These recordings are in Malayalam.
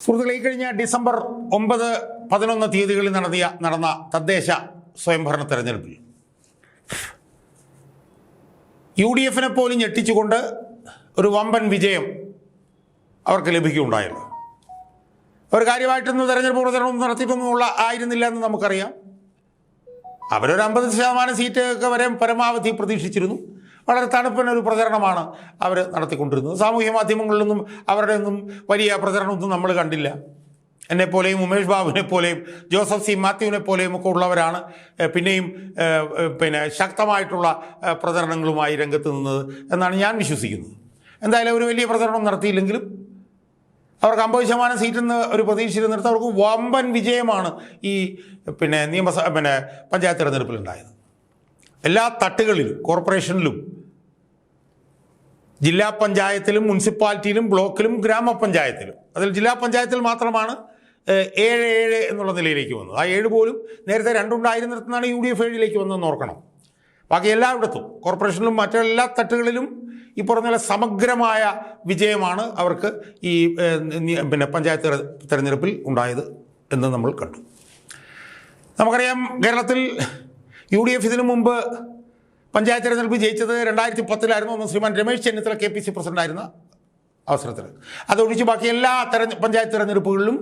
സുഹൃത്തുക്കളെ ഈ കഴിഞ്ഞ ഡിസംബർ ഒമ്പത് പതിനൊന്ന് തീയതികളിൽ നടത്തിയ നടന്ന തദ്ദേശ സ്വയംഭരണ തെരഞ്ഞെടുപ്പിൽ യു ഡി എഫിനെ പോലും ഞെട്ടിച്ചുകൊണ്ട് ഒരു വമ്പൻ വിജയം അവർക്ക് ലഭിക്കുകയുണ്ടായല്ലോ അവർ കാര്യമായിട്ടൊന്നും തെരഞ്ഞെടുപ്പ് പ്രചരണം നടത്തിയിട്ടൊന്നുമുള്ള ആയിരുന്നില്ല എന്ന് നമുക്കറിയാം. അവരൊരു അമ്പത് ശതമാനം സീറ്റൊക്കെ വരെ പരമാവധി പ്രതീക്ഷിച്ചിരുന്നു. വളരെ തണുപ്പിനൊരു പ്രചരണമാണ് അവർ നടത്തിക്കൊണ്ടിരുന്നത്. സാമൂഹ്യ മാധ്യമങ്ങളിലൊന്നും അവരുടെ ഒന്നും വലിയ പ്രചരണമൊന്നും നമ്മൾ കണ്ടില്ല. എന്നെപ്പോലെയും ഉമേഷ് ബാബുവിനെ പോലെയും ജോസഫ് സി മാത്യുവിനെ പോലെയും ഒക്കെ ഉള്ളവരാണ് പിന്നെയും പിന്നെ ശക്തമായിട്ടുള്ള പ്രചരണങ്ങളുമായി രംഗത്ത് നിന്നത് എന്നാണ് ഞാൻ വിശ്വസിക്കുന്നത്. എന്തായാലും ഒരു വലിയ പ്രചരണം നടത്തിയില്ലെങ്കിലും അവർക്ക് അമ്പത് ശതമാനം സീറ്റിൽ നിന്ന് ഒരു പ്രതീക്ഷിച്ചിരുന്നിടത്ത് അവർക്ക് വമ്പൻ വിജയമാണ് ഈ പിന്നെ നിയമസഭ പിന്നെ പഞ്ചായത്ത് തിരഞ്ഞെടുപ്പിലുണ്ടായത്. എല്ലാ തട്ടുകളിലും കോർപ്പറേഷനിലും ജില്ലാ പഞ്ചായത്തിലും മുനിസിപ്പാലിറ്റിയിലും ബ്ലോക്കിലും ഗ്രാമപഞ്ചായത്തിലും. അതിൽ ജില്ലാ പഞ്ചായത്തിൽ മാത്രമാണ് ഏഴ് ഏഴ് എന്നുള്ള നിലയിലേക്ക് വന്നത്. ആ ഏഴ് പോലും നേരത്തെ രണ്ടുണ്ടായിരുന്നിടത്തുനിന്നാണ് യു ഡി എഫ് ഏഴിലേക്ക് വന്നതെന്ന് ഓർക്കണം. ബാക്കി എല്ലായിടത്തും കോർപ്പറേഷനിലും മറ്റെല്ലാ തട്ടുകളിലും ഈ പറഞ്ഞ സമഗ്രമായ വിജയമാണ് അവർക്ക് ഈ പിന്നെ പഞ്ചായത്ത് തെരഞ്ഞെടുപ്പിൽ ഉണ്ടായത് എന്ന് നമ്മൾ കണ്ടു. നമുക്കറിയാം കേരളത്തിൽ യു ഡി എഫ് ഇതിനു മുമ്പ് പഞ്ചായത്ത് തിരഞ്ഞെടുപ്പ് ജയിച്ചത് രണ്ടായിരത്തി പത്തിലായിരുന്നു ശ്രീമാൻ Ramesh Chennithala K P C പ്രസിഡന്റായിരുന്ന അവസരത്തിൽ. അതൊഴിച്ച് ബാക്കി എല്ലാ തെരഞ്ഞ പഞ്ചായത്ത് തിരഞ്ഞെടുപ്പുകളിലും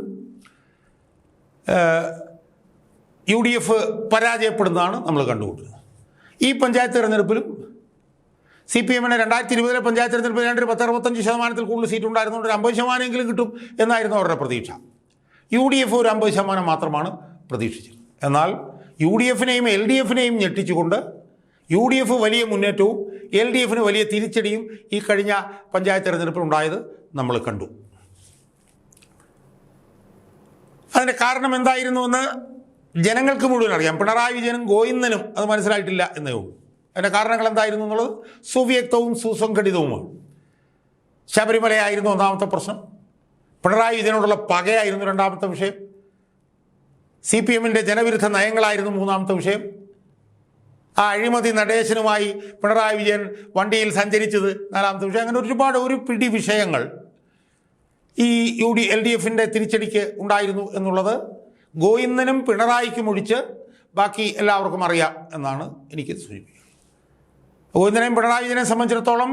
യു ഡി എഫ് പരാജയപ്പെടുന്നതാണ് നമ്മൾ കണ്ടുകൊണ്ടിരുന്നത് ഈ പഞ്ചായത്ത് തിരഞ്ഞെടുപ്പിലും സി പി എമ്മിന് രണ്ടായിരത്തി ഇരുപതിലെ പഞ്ചായത്ത് തെരഞ്ഞെടുപ്പിൽ രണ്ട് പത്ത് അറുപത്തഞ്ച് ശതമാനത്തിൽ കൂടുതൽ സീറ്റ് ഉണ്ടായിരുന്നുകൊണ്ട് ഒരു അമ്പത് ശതമാനമെങ്കിലും കിട്ടും എന്നായിരുന്നു അവരുടെ പ്രതീക്ഷ. യു ഡി എഫ് ഒരു അമ്പത് ശതമാനം മാത്രമാണ് പ്രതീക്ഷിച്ചത്. എന്നാൽ യു ഡി എഫിനെയും എൽ ഡി എഫിനെയും ഞെട്ടിച്ചുകൊണ്ട് യു ഡി എഫ് വലിയ മുന്നേറ്റവും എൽ ഡി എഫിന് വലിയ തിരിച്ചടിയും ഈ കഴിഞ്ഞ പഞ്ചായത്ത് തെരഞ്ഞെടുപ്പിൽ ഉണ്ടായത് നമ്മൾ കണ്ടു. അതിന്റെ കാരണം എന്തായിരുന്നുവെന്ന് ജനങ്ങൾക്ക് മുഴുവൻ അറിയാം. പിണറായി വിജയനും ഗോയിന്ദനും അത് മനസ്സിലായിട്ടില്ല എന്നേ ഉള്ളൂ. അതിന്റെ കാരണങ്ങൾ എന്തായിരുന്നു എന്നുള്ളത് സുവ്യക്തവും സുസംഘടിതവുമാണ്. ശബരിമലയായിരുന്നു ഒന്നാമത്തെ പ്രശ്നം. പിണറായി വിജയനോടുള്ള പകയായിരുന്നു രണ്ടാമത്തെ വിഷയം. സി പി എമ്മിന്റെ ജനവിരുദ്ധ നയങ്ങളായിരുന്നു മൂന്നാമത്തെ വിഷയം. ആ അഴിമതി നടേശനുമായി പിണറായി വിജയൻ വണ്ടിയിൽ സഞ്ചരിച്ചത് നാലാമത്തെ വിഷയം അങ്ങനെ ഒരുപാട് ഒരു പിടി വിഷയങ്ങൾ ഈ യു ഡി എൽ ഡി എഫിന്റെ തിരിച്ചടിക്ക് ഉണ്ടായിരുന്നു എന്നുള്ളത് ഗോയിന്ദനും പിണറായിക്കും ഒഴിച്ച് ബാക്കി എല്ലാവർക്കും അറിയാം എന്നാണ് എനിക്ക് സൂചിപ്പിക്കുന്നത്. ഗോവിന്ദനെയും പിണറായി വിജയനെ സംബന്ധിച്ചിടത്തോളം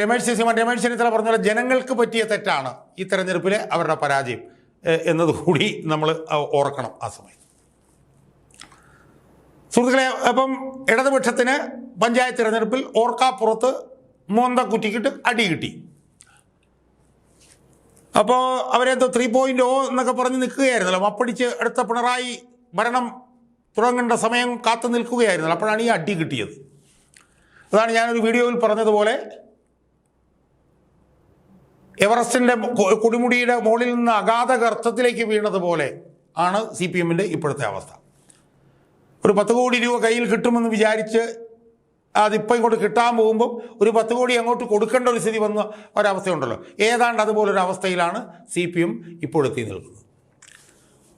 രമേശ് ചെന്നിത്തല രമേശ് ചെന്നിത്തല പറഞ്ഞ പോലെ ജനങ്ങൾക്ക് പറ്റിയ തെറ്റാണ് ഈ തെരഞ്ഞെടുപ്പിലെ അവരുടെ പരാജയം എന്നതുകൂടി നമ്മൾ ഓർക്കണം ആ സമയത്ത്. സുഹൃത്തുക്കളെ അപ്പം ഇടതുപക്ഷത്തിന് പഞ്ചായത്ത് തിരഞ്ഞെടുപ്പിൽ ഓർക്കാപ്പുറത്ത് കുറ്റിക്കിട്ട് അടി കിട്ടി. അപ്പോൾ അവരെന്തോ ത്രീ പോയിന്റ് ഓ എന്നൊക്കെ പറഞ്ഞ് നിൽക്കുകയായിരുന്നല്ലോ. മപ്പടിച്ച് അടുത്ത പിണറായി ഭരണം തുടങ്ങേണ്ട സമയം കാത്തു നിൽക്കുകയായിരുന്നല്ലോ. അപ്പോഴാണ് ഈ അടി കിട്ടിയത്. അതാണ് ഞാനൊരു വീഡിയോയിൽ പറഞ്ഞതുപോലെ എവറസ്റ്റിന്റെ കൊടുമുടിയുടെ മുകളിൽ നിന്ന് അഗാധ ഗർത്തത്തിലേക്ക് വീണതുപോലെ ആണ് സി പി എമ്മിന്റെ ഇപ്പോഴത്തെ അവസ്ഥ. ഒരു പത്ത് കോടി രൂപ കയ്യിൽ കിട്ടുമെന്ന് വിചാരിച്ച് അതിപ്പോൾ ഇങ്ങോട്ട് കിട്ടാൻ പോകുമ്പോൾ ഒരു പത്ത് കോടി അങ്ങോട്ട് കൊടുക്കേണ്ട ഒരു സ്ഥിതി വന്ന ഒരവസ്ഥയുണ്ടല്ലോ. ഏതാണ്ട് അതുപോലൊരു അവസ്ഥയിലാണ് സി പി എം ഇപ്പോഴെത്തി നിൽക്കുന്നത്.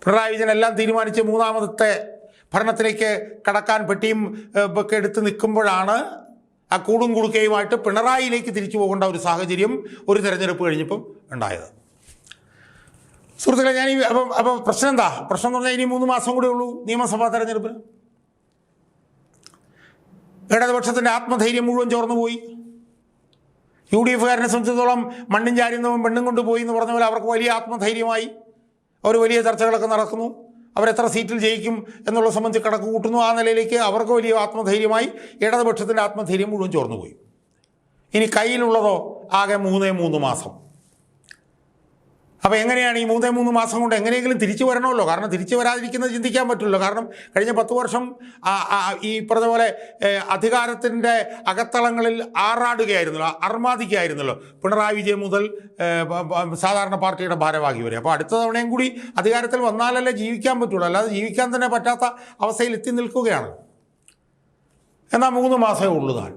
പിണറായി വിജയൻ എല്ലാം തീരുമാനിച്ച് മൂന്നാമത്തെ ഭരണത്തിലേക്ക് കടക്കാൻ പെട്ടിയും ഒക്കെ എടുത്ത് നിൽക്കുമ്പോഴാണ് ആ കൂടും കുടുക്കയുമായിട്ട് പിണറായിയിലേക്ക് തിരിച്ചു പോകേണ്ട ഒരു സാഹചര്യം ഒരു തെരഞ്ഞെടുപ്പ് കഴിഞ്ഞപ്പം ഉണ്ടായത്. സുഹൃത്തുക്കളെ ഞാൻ ഈ അപ്പം അപ്പം പ്രശ്നം എന്താ? പ്രശ്നം എന്ന് പറഞ്ഞാൽ ഇനി മൂന്ന് മാസം കൂടെ ഉള്ളൂ നിയമസഭാ തെരഞ്ഞെടുപ്പിന്. ഇടതുപക്ഷത്തിന്റെ ആത്മധൈര്യം മുഴുവൻ ചോർന്നു പോയി. യു ഡി എഫുകാരനെ സംബന്ധിച്ചിടത്തോളം മണ്ണും ചാരുന്നവൻ പെണ്ണും കൊണ്ടുപോയി എന്ന് പറഞ്ഞ പോലെ അവർക്ക് വലിയ ആത്മധൈര്യമായി അവർ വലിയ ചർച്ചകളൊക്കെ നടക്കുന്നു. അവരെത്ര സീറ്റിൽ ജയിക്കും എന്നുള്ള സംബന്ധിച്ച് കണക്ക് കൂട്ടുന്നു. ആ നിലയിലേക്ക് അവർക്ക് വലിയ ആത്മധൈര്യമായി ഇടതുപക്ഷത്തിന്റെ ആത്മധൈര്യം മുഴുവൻ ചോർന്നു പോയി. ഇനി കയ്യിലുള്ളതോ ആകെ മൂന്നേ മൂന്ന് മാസം. അപ്പോൾ എങ്ങനെയാണ് ഈ മൂന്നേ മൂന്ന് മാസം കൊണ്ട് എങ്ങനെയെങ്കിലും തിരിച്ചു വരണമല്ലോ? കാരണം തിരിച്ചു വരാതിരിക്കുന്നത് ചിന്തിക്കാൻ പറ്റില്ലല്ലോ കാരണം കഴിഞ്ഞ പത്ത് വർഷം ഈ പറഞ്ഞ പോലെ അധികാരത്തിന്റെ അകത്തളങ്ങളിൽ ആറാടുകയായിരുന്നല്ലോ അർമാദിക്കുകയായിരുന്നല്ലോ പിണറായി വിജയൻ മുതൽ സാധാരണ പാർട്ടിയുടെ ഭാരവാഹി വരെ. അപ്പോൾ അടുത്ത തവണയും കൂടി അധികാരത്തിൽ വന്നാലല്ലേ ജീവിക്കാൻ പറ്റുള്ളൂ. അല്ലാതെ ജീവിക്കാൻ തന്നെ പറ്റാത്ത അവസ്ഥയിൽ എത്തി നിൽക്കുകയാണ്. എന്നാൽ മൂന്ന് മാസമേ ഉള്ളൂ താൻ.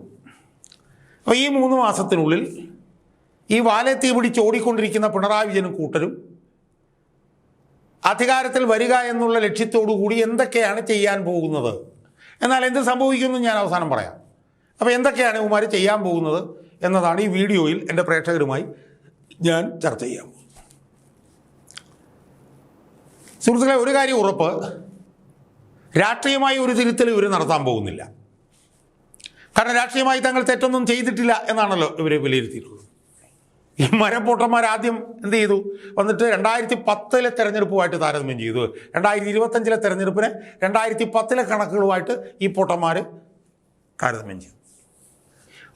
അപ്പോൾ ഈ മൂന്ന് മാസത്തിനുള്ളിൽ ഈ വാലത്തീ പിടിച്ച് ഓടിക്കൊണ്ടിരിക്കുന്ന പിണറായി വിജയനും കൂട്ടരും അധികാരത്തിൽ വരിക എന്നുള്ള ലക്ഷ്യത്തോടു കൂടി എന്തൊക്കെയാണ് ചെയ്യാൻ പോകുന്നത്? എന്നാൽ എന്ത് സംഭവിക്കുമെന്ന് ഞാൻ അവസാനം പറയാം. അപ്പോൾ എന്തൊക്കെയാണ് ഇവന്മാർ ചെയ്യാൻ പോകുന്നത് എന്നതാണ് ഈ വീഡിയോയിൽ എന്റെ പ്രേക്ഷകരുമായി ഞാൻ ചർച്ച ചെയ്യാൻ പോകുന്നത്. സുഹൃത്തുക്കളെ ഒരു കാര്യം ഉറപ്പ്. രാഷ്ട്രീയമായി ഒരു തിരുത്തൽ ഇവർ നടത്താൻ പോകുന്നില്ല. കാരണം രാഷ്ട്രീയമായി തങ്ങൾ തെറ്റൊന്നും ചെയ്തിട്ടില്ല എന്നാണല്ലോ ഇവരെ വിലയിരുത്തിയിട്ടുള്ളത്. ഈ മരപ്പൊട്ടന്മാർ ആദ്യം എന്ത് ചെയ്തു? വന്നിട്ട് രണ്ടായിരത്തി പത്തിലെ തെരഞ്ഞെടുപ്പുമായിട്ട് താരതമ്യം ചെയ്തു. രണ്ടായിരത്തി ഇരുപത്തഞ്ചിലെ തെരഞ്ഞെടുപ്പിനെ രണ്ടായിരത്തി പത്തിലെ കണക്കുകളുമായിട്ട് ഈ പൊട്ടന്മാർ താരതമ്യം ചെയ്തു.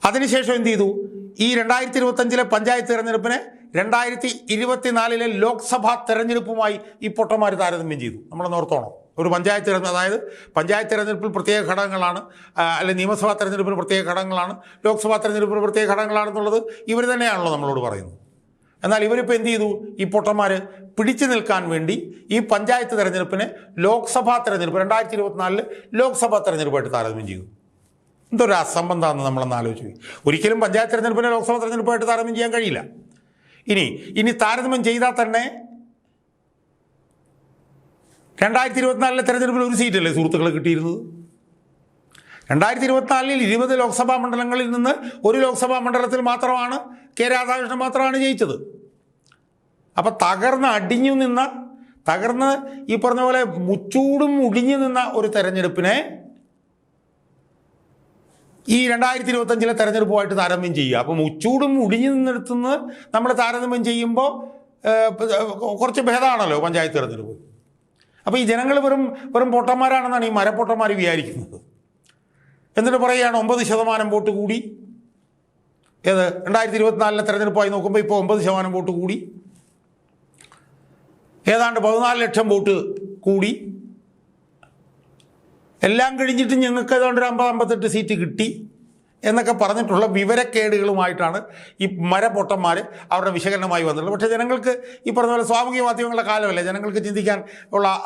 അതിനുശേഷം എന്ത് ചെയ്തു? ഈ രണ്ടായിരത്തി ഇരുപത്തഞ്ചിലെ പഞ്ചായത്ത് തെരഞ്ഞെടുപ്പിനെ രണ്ടായിരത്തി ഇരുപത്തിനാലിലെ ലോക്സഭാ തെരഞ്ഞെടുപ്പുമായി ഈ പൊട്ടന്മാർ താരതമ്യം ചെയ്തു. നമ്മൾ ഓർത്തോണം. ഒരു പഞ്ചായത്ത് തിരഞ്ഞെടുപ്പ് അതായത് പഞ്ചായത്ത് തിരഞ്ഞെടുപ്പിൽ പ്രത്യേക ഘടകങ്ങളാണ് അല്ലെങ്കിൽ അല്ലെ നിയമസഭാ തെരഞ്ഞെടുപ്പിൽ പ്രത്യേക ഘടകങ്ങളാണ് ലോക്സഭാ തെരഞ്ഞെടുപ്പിൽ പ്രത്യേക ഘടകങ്ങളാണെന്നുള്ളത് ഇവർ തന്നെയാണല്ലോ നമ്മളോട് പറയുന്നത്. എന്നാൽ ഇവരിപ്പോൾ എന്ത് ചെയ്തു? ഈ പൊട്ടന്മാർ പിടിച്ചു നിൽക്കാൻ വേണ്ടി ഈ പഞ്ചായത്ത് തെരഞ്ഞെടുപ്പിനെ ലോക്സഭാ തെരഞ്ഞെടുപ്പ് രണ്ടായിരത്തി ഇരുപത്തിനാലിൽ ലോക്സഭാ തെരഞ്ഞെടുപ്പായിട്ട് താരതമ്യം ചെയ്തു. എന്തൊരു അസംബന്ധമാണെന്ന് നമ്മളൊന്ന് ആലോചിച്ചു. ഒരിക്കലും പഞ്ചായത്ത് തെരഞ്ഞെടുപ്പിനെ ലോക്സഭാ തെരഞ്ഞെടുപ്പായിട്ട് താരതമ്യം ചെയ്യാൻ കഴിയില്ല. ഇനി ഇനി താരതമ്യം ചെയ്താൽ തന്നെ രണ്ടായിരത്തി ഇരുപത്തിനാലിലെ തെരഞ്ഞെടുപ്പിൽ ഒരു സീറ്റല്ലേ സുഹൃത്തുക്കൾ കിട്ടിയിരുന്നത്? രണ്ടായിരത്തി ഇരുപത്തിനാലിൽ ഇരുപത് ലോക്സഭാ മണ്ഡലങ്ങളിൽ നിന്ന് ഒരു ലോക്സഭാ മണ്ഡലത്തിൽ മാത്രമാണ് കെ രാധാകൃഷ്ണൻ മാത്രമാണ് ജയിച്ചത്. അപ്പം തകർന്ന് അടിഞ്ഞു നിന്ന തകർന്ന് ഈ പറഞ്ഞ പോലെ മുച്ചൂടും മുടിഞ്ഞു നിന്ന ഒരു തെരഞ്ഞെടുപ്പിനെ ഈ രണ്ടായിരത്തി ഇരുപത്തഞ്ചിലെ തെരഞ്ഞെടുപ്പുമായിട്ട് താരതമ്യം ചെയ്യുക. അപ്പം ഉച്ചൂടും മുടിഞ്ഞു നിന്നിടത്തുനിന്ന് നമ്മൾ താരതമ്യം ചെയ്യുമ്പോൾ കുറച്ച് ഭേദമാണല്ലോ പഞ്ചായത്ത് തെരഞ്ഞെടുപ്പ്. അപ്പോൾ ഈ ജനങ്ങൾ വെറും വെറും പൊട്ടന്മാരാണെന്നാണ് ഈ മരപ്പൊട്ടന്മാർ വിചാരിക്കുന്നത്. എന്നിട്ട് പറയുകയാണ് ഒമ്പത് ശതമാനം വോട്ട് കൂടി. ഏത്? രണ്ടായിരത്തി ഇരുപത്തിനാലിലെ തെരഞ്ഞെടുപ്പായി നോക്കുമ്പോൾ ഇപ്പോൾ ഒമ്പത് ശതമാനം വോട്ട് കൂടി. ഏതാണ്ട് പതിനാല് ലക്ഷം വോട്ട് കൂടി. എല്ലാം കഴിഞ്ഞിട്ട് ഞങ്ങൾക്ക് ഏതാണ്ട് ഒരു അമ്പത് അമ്പത്തെട്ട് സീറ്റ് കിട്ടി. എന്നൊക്കെ പറഞ്ഞിട്ടുള്ള വിവരക്കേടുകളുമായിട്ടാണ് ഈ മരപൊട്ടന്മാർ അവരുടെ വിശകലനമായി വന്നിട്ടുള്ളത്. പക്ഷേ ജനങ്ങൾക്ക് ഈ പറഞ്ഞ പോലെ സാമൂഹിക മാധ്യമങ്ങളുടെ കാലമല്ലേ ജനങ്ങൾക്ക് ചിന്തിക്കാൻ ഉള്ള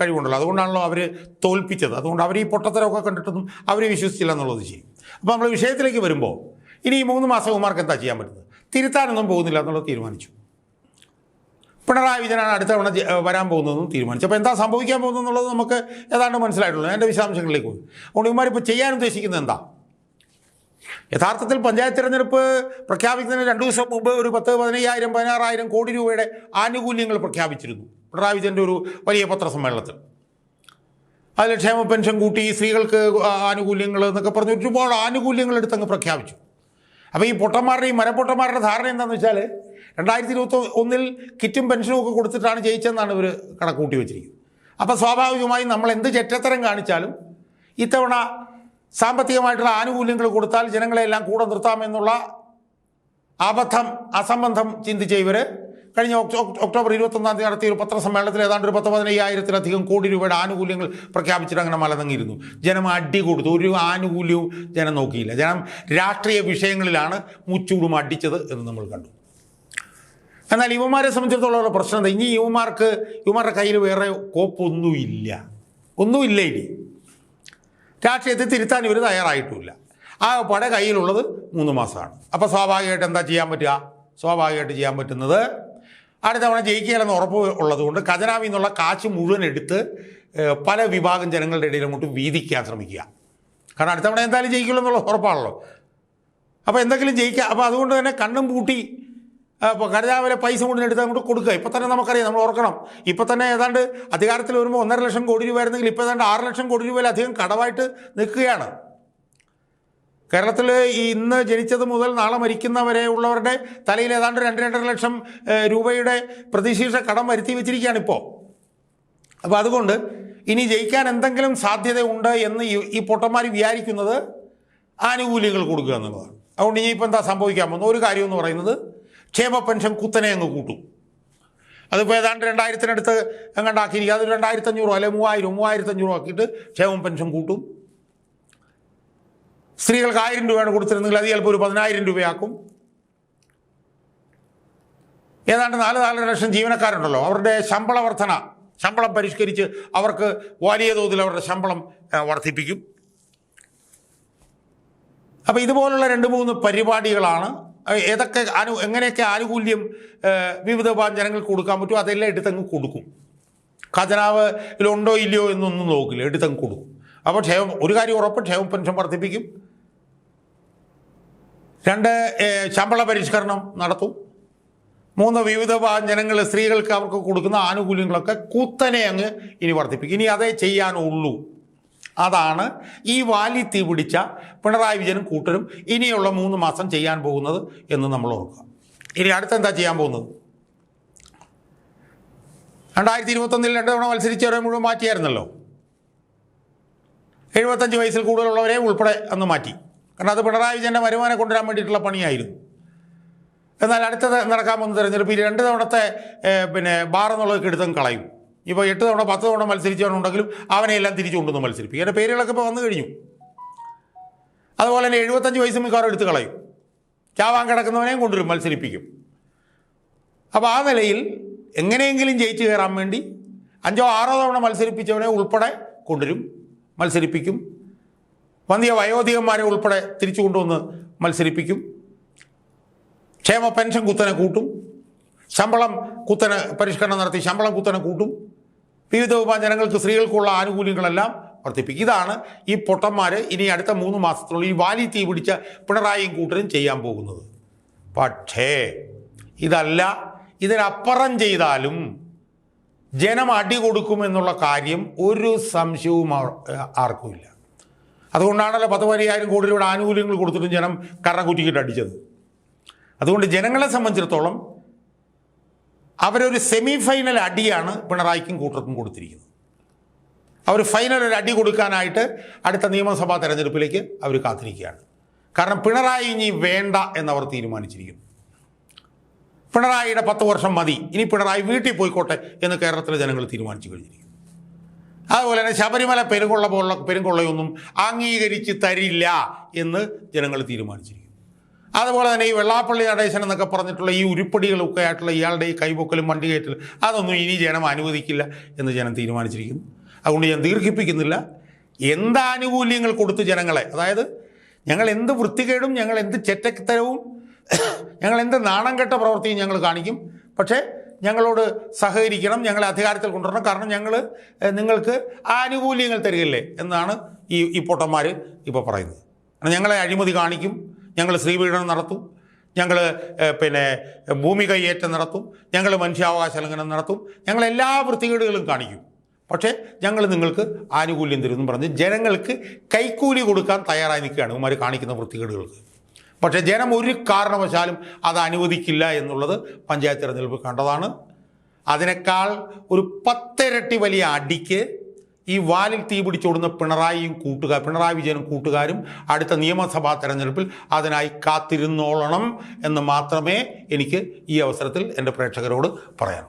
കഴിവുണ്ടല്ലോ. അതുകൊണ്ടാണല്ലോ അവർ തോൽപ്പിച്ചത്. അതുകൊണ്ട് അവർ ഈ പൊട്ടത്തരമൊക്കെ കണ്ടിട്ടൊന്നും അവർ വിശ്വസിച്ചില്ല എന്നുള്ളത് ചെയ്യും അപ്പോൾ നമ്മൾ വിഷയത്തിലേക്ക് വരുമ്പോൾ ഇനി ഈ മൂന്ന് മാസം ഉമാർക്ക് എന്താ ചെയ്യാൻ പറ്റുന്നത്? തിരുത്താനൊന്നും പോകുന്നില്ല എന്നുള്ളത് തീരുമാനിച്ചു. പിണറായി വിജയനാണ് അടുത്ത തവണ വരാൻ പോകുന്നതെന്നും തീരുമാനിച്ചു. അപ്പോൾ എന്താ സംഭവിക്കാൻ പോകുന്നത് എന്നുള്ളത് നമുക്ക് ഏതാണ്ട് മനസ്സിലായിട്ടുള്ളൂ. എന്റെ വിശദാംശങ്ങളിലേക്ക് പോകും. അതുകൊണ്ട് ഇവന്മാരിപ്പോൾ ചെയ്യാൻ ഉദ്ദേശിക്കുന്നത് എന്താ? യഥാർത്ഥത്തിൽ പഞ്ചായത്ത് തിരഞ്ഞെടുപ്പ് പ്രഖ്യാപിക്കുന്നതിന് രണ്ട് ദിവസം മുമ്പ് ഒരു പത്ത് പതിനയ്യായിരം പതിനാറായിരം കോടി രൂപയുടെ ആനുകൂല്യങ്ങൾ പ്രഖ്യാപിച്ചിരുന്നു. പിണറായി വിജയന്റെ ഒരു വലിയ പത്രസമ്മേളനത്തിൽ. അതിൽ ക്ഷേമ പെൻഷൻ കൂട്ടി സ്ത്രീകൾക്ക് ആനുകൂല്യങ്ങൾ എന്നൊക്കെ പറഞ്ഞ് ഒരുപാട് ആനുകൂല്യങ്ങൾ എടുത്തങ്ങ് പ്രഖ്യാപിച്ചു. അപ്പോൾ ഈ പൊട്ടന്മാരുടെ ഈ മരപ്പൊട്ടന്മാരുടെ ധാരണ എന്താണെന്ന് വെച്ചാൽ രണ്ടായിരത്തി ഇരുപത്തി ഒന്നിൽ കിറ്റും പെൻഷനും ഒക്കെ കൊടുത്തിട്ടാണ് ജയിച്ചതെന്നാണ് ഇവർ കണക്കൂട്ടി വെച്ചിരിക്കുന്നത്. അപ്പോൾ സ്വാഭാവികമായും നമ്മൾ എന്ത് ചെറ്റത്തരം കാണിച്ചാലും ഇത്തവണ സാമ്പത്തികമായിട്ടുള്ള ആനുകൂല്യങ്ങൾ കൊടുത്താൽ ജനങ്ങളെല്ലാം കൂടെ നിർത്താമെന്നുള്ള അബദ്ധം അസംബന്ധം ചിന്തിച്ച ഇവർ കഴിഞ്ഞ ഒക്ടോ- ഒക്ടോബർ ഇരുപത്തൊന്നാം തീയതി നടത്തിയ ഒരു പത്രസമ്മേളനത്തിൽ ഏതാണ്ട് ഒരു പത്ത് പതിനയ്യായിരത്തിലധികം കോടി രൂപയുടെ ആനുകൂല്യങ്ങൾ പ്രഖ്യാപിച്ചിട്ട് അങ്ങനെ മലനങ്ങിയിരുന്നു. ജനം അടി കൊടുത്തു. ഒരു ആനുകൂല്യവും ജനം നോക്കിയില്ല. ജനം രാഷ്ട്രീയ വിഷയങ്ങളിലാണ് മുച്ചൂടും അടിച്ചത് എന്ന് നമ്മൾ കണ്ടു. എന്നാൽ യുവമാരെ സംബന്ധിച്ചിടത്തോളം പ്രശ്നം ഇനി യുവമാർക്ക് യുവമാരുടെ കയ്യിൽ വേറെ കോപ്പൊന്നുമില്ല. ഒന്നുമില്ല ഇനി. രാഷ്ട്രീയത്തെ തിരുത്താൻ ഇവർ തയ്യാറായിട്ടുമില്ല ആ പട കയ്യിലുള്ളത് മൂന്ന് മാസമാണ്. അപ്പോൾ സ്വാഭാവികമായിട്ട് എന്താ ചെയ്യാൻ പറ്റുക? സ്വാഭാവികമായിട്ട് ചെയ്യാൻ പറ്റുന്നത് അടുത്ത തവണ ജയിക്കുകയില്ലെന്ന് ഉറപ്പ് ഉള്ളതുകൊണ്ട് ഖജനാവിൽ നിന്നുള്ള കാശ് മുഴുവൻ എടുത്ത് പല വിഭാഗം ജനങ്ങളുടെ ഇടയിൽ അങ്ങോട്ട് വീതിക്കാൻ ശ്രമിക്കുക. കാരണം അടുത്ത തവണ എന്തായാലും ജയിക്കുള്ളൂ എന്നുള്ള ഉറപ്പാണല്ലോ. അപ്പോൾ എന്തെങ്കിലും ജയിക്കുക അപ്പോൾ അതുകൊണ്ട് തന്നെ കണ്ണും പൂട്ടി അപ്പോൾ കരുതാവിലെ പൈസ കൊണ്ടു എടുത്ത് അങ്ങോട്ട് കൊടുക്കുക. ഇപ്പം തന്നെ നമുക്കറിയാം നമ്മൾ ഓർക്കണം. ഇപ്പം തന്നെ ഏതാണ്ട് അധികാരത്തിൽ വരുമ്പോൾ ഒന്നര ലക്ഷം കോടി രൂപ ആയിരുന്നെങ്കിൽ ഇപ്പോൾ ഏതാണ്ട് ആറ് ലക്ഷം കോടി രൂപയിലധികം കടവായിട്ട് നിൽക്കുകയാണ്. കേരളത്തിൽ ഇന്ന് ജനിച്ചത് മുതൽ നാളെ മരിക്കുന്നവരെ ഉള്ളവരുടെ തലയിൽ ഏതാണ്ട് രണ്ട് രണ്ടര ലക്ഷം രൂപയുടെ പ്രതിശീർഷ കടം വരുത്തി വെച്ചിരിക്കുകയാണ് ഇപ്പോൾ അപ്പോൾ അതുകൊണ്ട് ഇനി ജയിക്കാൻ എന്തെങ്കിലും സാധ്യതയുണ്ട് എന്ന് ഈ പൊട്ടന്മാർ വിചാരിക്കുന്നത് ആനുകൂല്യങ്ങൾ കൊടുക്കുക എന്നുള്ളതാണ്. അതുകൊണ്ട് ഇനിയിപ്പോൾ എന്താ സംഭവിക്കാൻ പോകുന്നത്? ഒരു കാര്യം എന്ന് പറയുന്നത് ക്ഷേമ പെൻഷൻ കുത്തനെ അങ്ങ് കൂട്ടും. അതിപ്പോൾ ഏതാണ്ട് രണ്ടായിരത്തിനടുത്ത് എങ്ങാണ്ടാക്കിയിരിക്കുക അത് രണ്ടായിരത്തഞ്ഞൂറോ അല്ലെ മൂവായിരം? മൂവായിരത്തഞ്ഞൂറോ ആക്കിയിട്ട് ക്ഷേമ പെൻഷൻ കൂട്ടും. സ്ത്രീകൾക്ക് ആയിരം രൂപയാണ് കൊടുത്തിരുന്നെങ്കിൽ അത് ചിലപ്പോൾ ഒരു പതിനായിരം രൂപയാക്കും. ഏതാണ്ട് നാല് നാലര ലക്ഷം ജീവനക്കാരുണ്ടല്ലോ. അവരുടെ ശമ്പള വർധന ശമ്പളം പരിഷ്കരിച്ച് അവർക്ക് വലിയ തോതിൽ അവരുടെ ശമ്പളം വർദ്ധിപ്പിക്കും. അപ്പോൾ ഇതുപോലുള്ള രണ്ട് മൂന്ന് പരിപാടികളാണ് ഏതൊക്കെ അനു എങ്ങനെയൊക്കെ ആനുകൂല്യം വിവിധ ജനങ്ങൾക്ക് കൊടുക്കാൻ പറ്റുമോ അതെല്ലാം എടുത്തങ്ങ് കൊടുക്കും. ഖജനാവ് ഇതിലുണ്ടോ ഇല്ലയോ എന്നൊന്നും നോക്കില്ല. എടുത്തങ്ങ് കൊടുക്കും. അപ്പോൾ ക്ഷേമം ഒരു കാര്യം ഉറപ്പ് ക്ഷേമ പെൻഷൻ വർദ്ധിപ്പിക്കും. രണ്ട് ശമ്പള പരിഷ്കരണം നടത്തും. മൂന്ന് വിവിധ ജനങ്ങൾ സ്ത്രീകൾക്ക് അവർക്ക് കൊടുക്കുന്ന ആനുകൂല്യങ്ങളൊക്കെ കുത്തനെ അങ്ങ് ഇനി വർദ്ധിപ്പിക്കും. ഇനി അതേ ചെയ്യാനുള്ളൂ. അതാണ് ഈ വാലി തീ പിടിച്ച പിണറായി വിജയനും കൂട്ടരും ഇനിയുള്ള മൂന്ന് മാസം ചെയ്യാൻ പോകുന്നത് എന്ന് നമ്മൾ ഓർക്കുക. ഇനി അടുത്തെന്താ ചെയ്യാൻ പോകുന്നത്? രണ്ടായിരത്തി ഇരുപത്തൊന്നിൽ രണ്ട് തവണ മത്സരിച്ചവരെ മുഴുവൻ മാറ്റിയായിരുന്നല്ലോ. എഴുപത്തഞ്ച് വയസ്സിൽ കൂടുതലുള്ളവരെ ഉൾപ്പെടെ അന്ന് മാറ്റി. കാരണം അത് പിണറായി വിജയന്റെ വരുമാനം കൊണ്ടുവരാൻ വേണ്ടിയിട്ടുള്ള പണിയായിരുന്നു. എന്നാൽ അടുത്തത് നടക്കാൻ പോകുന്ന തെരഞ്ഞെടുപ്പ് ഈ രണ്ട് തവണത്തെ പിന്നെ ബാർ എന്നുള്ളതൊക്കെ എടുത്തും കളയും. ഇപ്പോൾ എട്ട് തവണ പത്ത് തവണ മത്സരിച്ചവനുണ്ടെങ്കിലും അവനെയെല്ലാം തിരിച്ചു കൊണ്ടുവന്ന് മത്സരിപ്പിക്കും. എന്റെ പേരുകളൊക്കെ ഇപ്പോൾ വന്നു കഴിഞ്ഞു. അതുപോലെ തന്നെ എഴുപത്തഞ്ച് വയസ്സ് മിക്കവാറും എടുത്ത് കളയും. ചാവാൻ കിടക്കുന്നവനെയും കൊണ്ടുവരും മത്സരിപ്പിക്കും. അപ്പോൾ ആ നിലയിൽ എങ്ങനെയെങ്കിലും ജയിച്ചു കയറാൻ വേണ്ടി അഞ്ചോ ആറോ തവണ മത്സരിപ്പിച്ചവനെ ഉൾപ്പെടെ കൊണ്ടുവരും മത്സരിപ്പിക്കും. വന്ധ്യ വയോധികന്മാരെ ഉൾപ്പെടെ തിരിച്ചു കൊണ്ടുവന്ന് മത്സരിപ്പിക്കും. ക്ഷേമ പെൻഷൻ കുത്തനെ കൂട്ടും. ശമ്പളം കുത്തനെ പരിഷ്കരണം നടത്തി ശമ്പളം കുത്തനെ കൂട്ടും. വിവിധ വിഭാജനങ്ങൾക്ക് സ്ത്രീകൾക്കുള്ള ആനുകൂല്യങ്ങളെല്ലാം വർദ്ധിപ്പിക്കും. ഇതാണ് ഈ പൊട്ടന്മാർ ഇനി അടുത്ത മൂന്ന് മാസത്തിനുള്ളിൽ ഈ വാലി തീ പിടിച്ച പിണറായിയും കൂട്ടരും ചെയ്യാൻ പോകുന്നത്. പക്ഷേ ഇതല്ല ഇതിനപ്പുറം ചെയ്താലും ജനം അടി കൊടുക്കുമെന്നുള്ള കാര്യം ഒരു സംശയവും ആർക്കുമില്ല അതുകൊണ്ടാണല്ലോ പത്ത് പതിനായിരം കോടി രൂപയുടെ ആനുകൂല്യങ്ങൾ കൊടുത്തിട്ടും ജനം കറ കുറ്റിക്കിട്ട് അടിച്ചത്. അതുകൊണ്ട് ജനങ്ങളെ സംബന്ധിച്ചിടത്തോളം അവരൊരു സെമി ഫൈനൽ അടിയാണ് പിണറായിക്കും കൂട്ടർക്കും കൊടുത്തിരിക്കുന്നത്. അവർ ഫൈനൽ ഒരു അടി കൊടുക്കാനായിട്ട് അടുത്ത നിയമസഭാ തെരഞ്ഞെടുപ്പിലേക്ക് അവർ കാത്തിരിക്കുകയാണ്. കാരണം പിണറായി ഇനി വേണ്ട എന്നവർ തീരുമാനിച്ചിരിക്കുന്നു. പിണറായിയുടെ പത്ത് വർഷം മതി ഇനി പിണറായി വീട്ടിൽ പോയിക്കോട്ടെ എന്ന് കേരളത്തിലെ ജനങ്ങൾ തീരുമാനിച്ചു കഴിഞ്ഞിരിക്കുന്നു. അതുപോലെ തന്നെ ശബരിമല പെരുങ്കൊള്ള പോലുള്ള പെരുങ്കൊള്ളയൊന്നും അംഗീകരിച്ച് തരില്ല എന്ന് ജനങ്ങൾ തീരുമാനിച്ചിരിക്കുന്നു. അതുപോലെ തന്നെ ഈ വെള്ളാപ്പള്ളി നടേശൻ എന്നൊക്കെ പറഞ്ഞിട്ടുള്ള ഈ ഉരുപ്പടികളൊക്കെ ആയിട്ടുള്ള ഇയാളുടെ ഈ കൈപൊക്കലും വണ്ടി കയറ്റലും അതൊന്നും ഇനി ജനം അനുവദിക്കില്ല എന്ന് ജനം തീരുമാനിച്ചിരിക്കുന്നു. അതുകൊണ്ട് ഞാൻ ദീർഘിപ്പിക്കുന്നില്ല. എന്ത് ആനുകൂല്യങ്ങൾ കൊടുത്ത് ജനങ്ങളെ? അതായത് ഞങ്ങൾ എന്ത് വൃത്തികേടും ഞങ്ങൾ എന്ത് ചെറ്റത്തരവും ഞങ്ങൾ എന്ത് നാണം കെട്ട പ്രവൃത്തിയും ഞങ്ങൾ കാണിക്കും. പക്ഷേ ഞങ്ങളോട് സഹകരിക്കണം ഞങ്ങളെ അധികാരത്തിൽ കൊണ്ടുവരണം. കാരണം ഞങ്ങൾ നിങ്ങൾക്ക് ആനുകൂല്യങ്ങൾ തരികയില്ലേ എന്നാണ് ഈ ഈ പൊട്ടന്മാർ ഇപ്പോൾ പറയുന്നത്. ഞങ്ങളെ അഴിമതി കാണിക്കും ഞങ്ങൾ സ്ത്രീപീഡനം നടത്തും. ഞങ്ങൾ പിന്നെ ഭൂമി കൈയേറ്റം നടത്തും. ഞങ്ങൾ മനുഷ്യാവകാശ ലംഘനം നടത്തും. ഞങ്ങൾ എല്ലാ വൃത്തികേടുകളും കാണിക്കും. പക്ഷേ ഞങ്ങൾ നിങ്ങൾക്ക് ആനുകൂല്യം തരുമെന്ന് പറഞ്ഞ് ജനങ്ങൾക്ക് കൈക്കൂലി കൊടുക്കാൻ തയ്യാറായി നിൽക്കുകയാണ് ഇവന്മാർ കാണിക്കുന്ന വൃത്തികേടുകൾക്ക്. പക്ഷേ ജനം ഒരു കാരണവശാലും അത് അനുവദിക്കില്ല എന്നുള്ളത് പഞ്ചായത്ത് തിരഞ്ഞെടുപ്പ് കണ്ടതാണ്. അതിനേക്കാൾ ഒരു പത്തിരട്ടി വലിയ അടിക്ക് ഈ വാലിൽ തീ പിടിച്ചോടുന്ന പിണറായിയും കൂട്ടുകാർ പിണറായി വിജയനും കൂട്ടുകാരും അടുത്ത നിയമസഭാ തെരഞ്ഞെടുപ്പിൽ അതിനായി കാത്തിരുന്നോളണം എന്ന് മാത്രമേ എനിക്ക് ഈ അവസരത്തിൽ എന്റെ പ്രേക്ഷകരോട് പറയാം